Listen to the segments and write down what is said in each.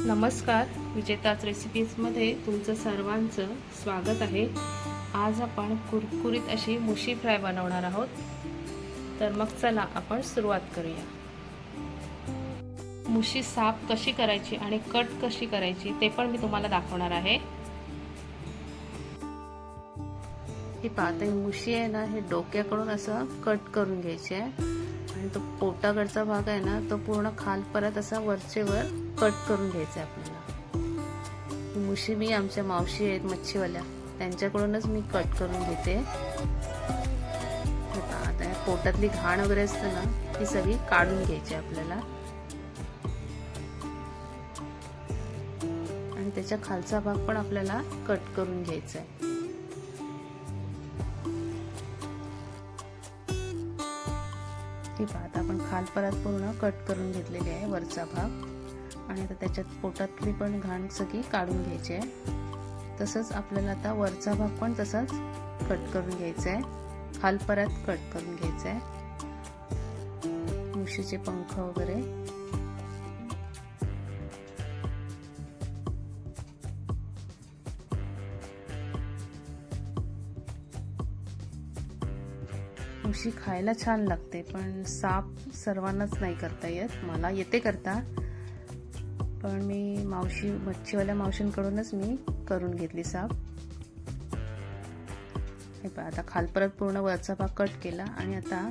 नमस्कार विजेताच रेसिपीजमध्ये तुमचं सर्वांचं स्वागत आहे. आज आपण कुरकुरीत अशी मुशी फ्राय बनवणार आहोत. तर मग चला आपण सुरुवात करूया. मुशी साफ कशी करायची आणि कट कशी करायची ते पण मी तुम्हाला दाखवणार आहे. ही पाहता मुशी आहे ना हे डोक्याकडून असं कट करून घ्यायची आहे. आणि तो पोटाकडचा भाग आहे ना तो पूर्ण खाल परत असा वरचेवर कट करून घ्यायचा आहे आपल्याला. मुशी मी आमच्या मावशी आहेत मच्छीवाल्या. त्यांच्याकडूनच मी कट करून घेते. आता पोटातली घाण वगैरे असते ना ती सगळी काढून घ्यायची आपल्याला. आणि त्याच्या खालचा भाग पण आपल्याला कट करून घ्यायचा आहे. पाहता खाल परत पूर्ण कट करून घेतलेली आहे वरचा भाग. आणि आता त्याच्यात पोटातली पण घाण सगळी काढून घ्यायची आहे. तसंच आपल्याला आता वरचा भाग पण तसाच कट करून घ्यायचा आहे. खाल परत कट करून घ्यायचा आहे. मुशीचे पंख वगैरे. मुशी खायला छान लागते पण साप सर्वांनाच नाही करता येत. मला येते करता. पण मी मावशी मच्छीवाल्या मावशींकडूनच मी करून घेतली साप. हे पहा आता खाल परत पूर्ण वरचा भाग कट केला आणि आता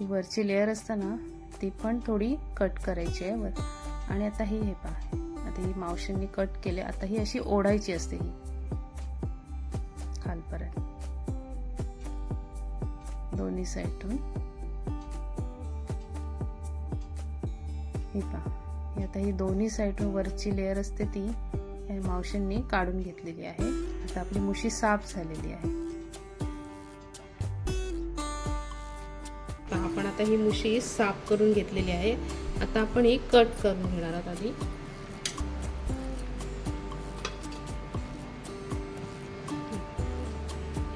ही वरची लेअर असते ना ती पण थोडी कट करायची आहे वर. आणि आता ही हे पहा आता ही मावशींनी कट केले. आता ही अशी ओढायची असते ही. खाल परत. दोन्ही साईडून हे पहा आता ही दोन्ही साईडून वरची लेअर असते ती या मावशींनी काढून घेतलेली आहे. आता आपली मुशी साफ झालेली आहे. आपण आता ही मुशी साफ करून घेतलेली आहे. आता आपण ही कट करून घेणार आहोत आधी.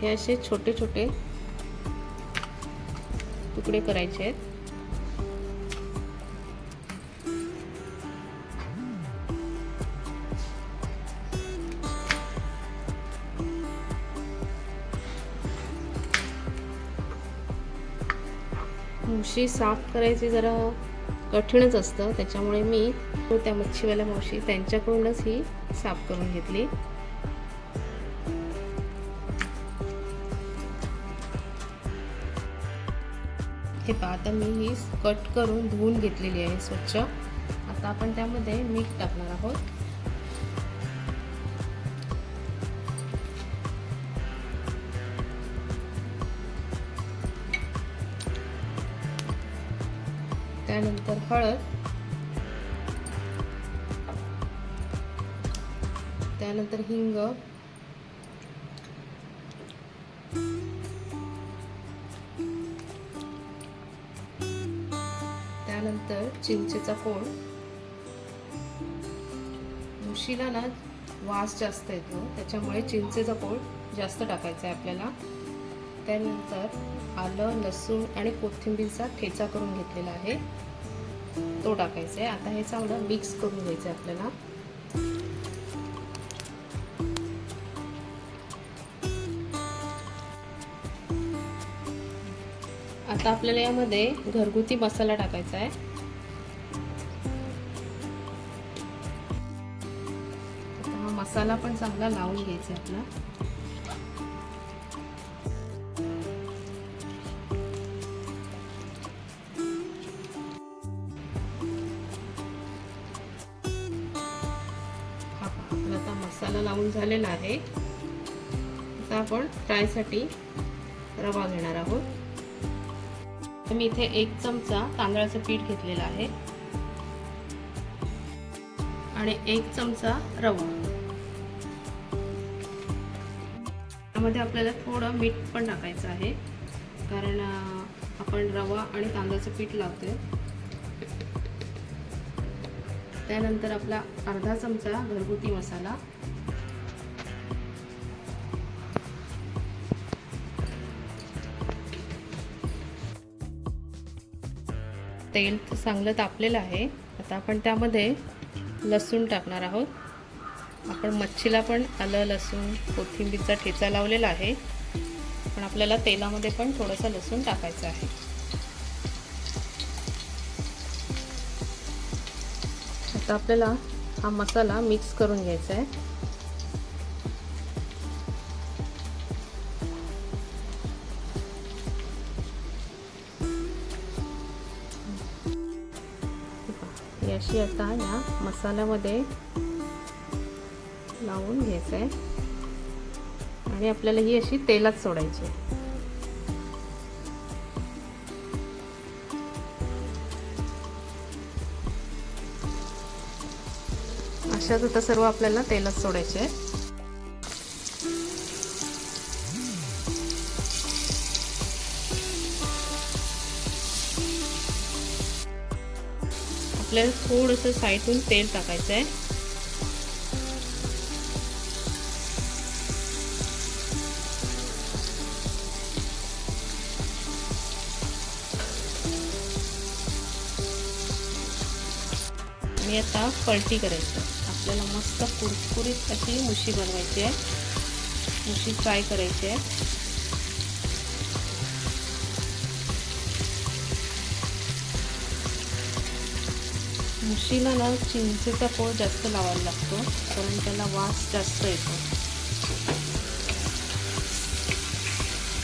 हे असे छोटे छोटे तुकडे करायचे आहेत. मुशी साफ करायची जरा कठीणच असतं त्याच्यामुळे मी त्या मच्छीवाल्या मावशी त्यांच्याकडूनच ही साफ करून घेतली. हे पहा आता मी ही कट करून धुवून घेतलेली आहे स्वच्छ. आता आपण त्यामध्ये मीठ टाकणार आहोत. त्यानंतर हळद. त्यानंतर हिंग. चिंचेचा फोड. मुशीला ना वास जास्त येतो त्याच्यामुळे चिंचेचा फोड जास्त टाकायचा आहे आपल्याला. त्यानंतर आलं लसूण आणि कोथिंबीरचा ठेचा करून घेतलेला आहे. तो टाकायचा आहे. आता हे चांगलं मिक्स करून घ्यायचं आहे आपल्याला. आता आपल्याला यामध्ये घरगुती मसाला टाकायचा आहे. मसाला पण चांगला लावून घ्यायचा आहे आपला. आपला आता मसाला लावून झालेला आहे. आता आपण फ्रायसाठी रवा घेणार आहोत. मी इथे एक चमचा तांदळाचं पीठ घेतलेलं आहे. आणि एक चमचा रवा. त्यामध्ये आपल्याला थोडं मीठ पण टाकायचं आहे. कारण आपण रवा आणि तांदळाचं पीठ लावतोय. त्यानंतर आपला अर्धा चमचा घरगुती मसाला. तेल चांगलं तापलेलं आहे. आता आपण त्यामध्ये लसूण टाकणार आहोत. आपण मच्छीला पण आलं लसूण कोथिंबीरचा ठेचा लावलेला आहे. पण आपल्याला तेलामध्ये पण थोडंसं लसूण टाकायचं आहे. आता आपल्याला हा मसाला मिक्स करून घ्यायचा आहे. अशी आता या मसाल्यामध्ये लावून घ्यायचं आहे. आणि आपल्याला ही अशी तेलात सोडायची आहे. अशाच आता सर्व आपल्याला तेलात सोडायचे आहे. आपल्याला थोडंसं साईडून तेल टाकायचं आहे. आणि आता पलटी करायचं. आपल्याला मस्त कुरकुरीत अशी मुशी बनवायची आहे. मुशी फ्राय करायची आहे. मुशीला ना चिंचेचा पोळ जास्त लावायला लागतो कारण त्याला वास जास्त येतो.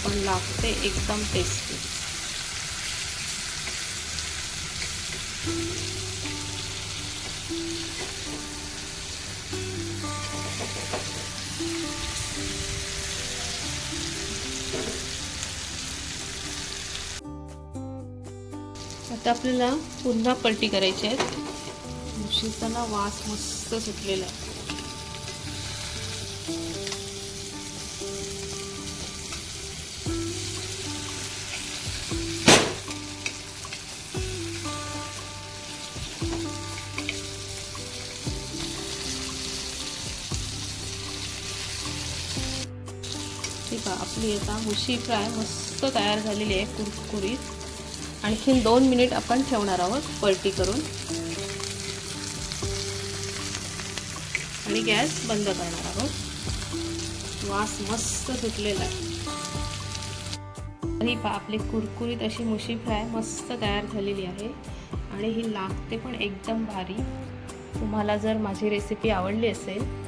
पण लागते एकदम टेस्ट आता आपल्याला पुन्हा पलटी करायची आहे मुशीचा वास मस्त सुटलेला आहे. ठीक आहे आपली आता मुशी फ्राय मस्त तयार झालेली आहे कुरकुरीत. आणखीन दोन मिनिट आपण ठेवणार आहोत पलटी करून. आणि गॅस बंद करणार आहोत. वास मस्त सुटलेला आहे. ही पा आपली कुरकुरीत अशी मुशी फ्राय मस्त तयार झालेली आहे. आणि ही लागते पण एकदम भारी. तुम्हाला जर माझी रेसिपी आवडली असेल